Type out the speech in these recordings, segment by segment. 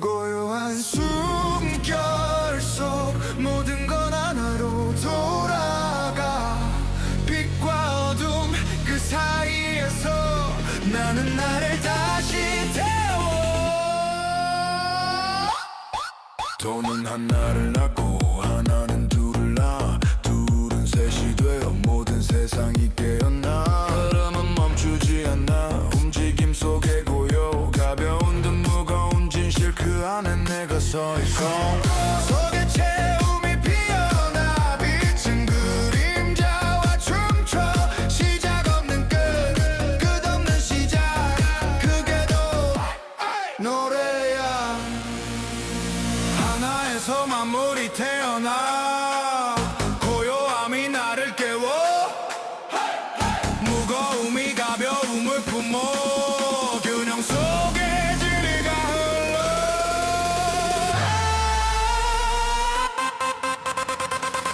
고요한 숨결 속 모든 건 하나로 돌아가. 빛과 어둠 그 사이에서 나는 나를 다시 태워. 돈은 하나를 낳고 서 있어. 속에 채움이 피어나 빛은 그림자와 춤춰. 시작 없는 끝 끝없는 시작. 그게 더 노래야. 하나에서 만물이 태어나. 고요함이 나를 깨워. 무거움이 가벼움을 품어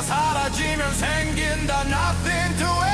인다 사라지면 생긴다 nothing to everything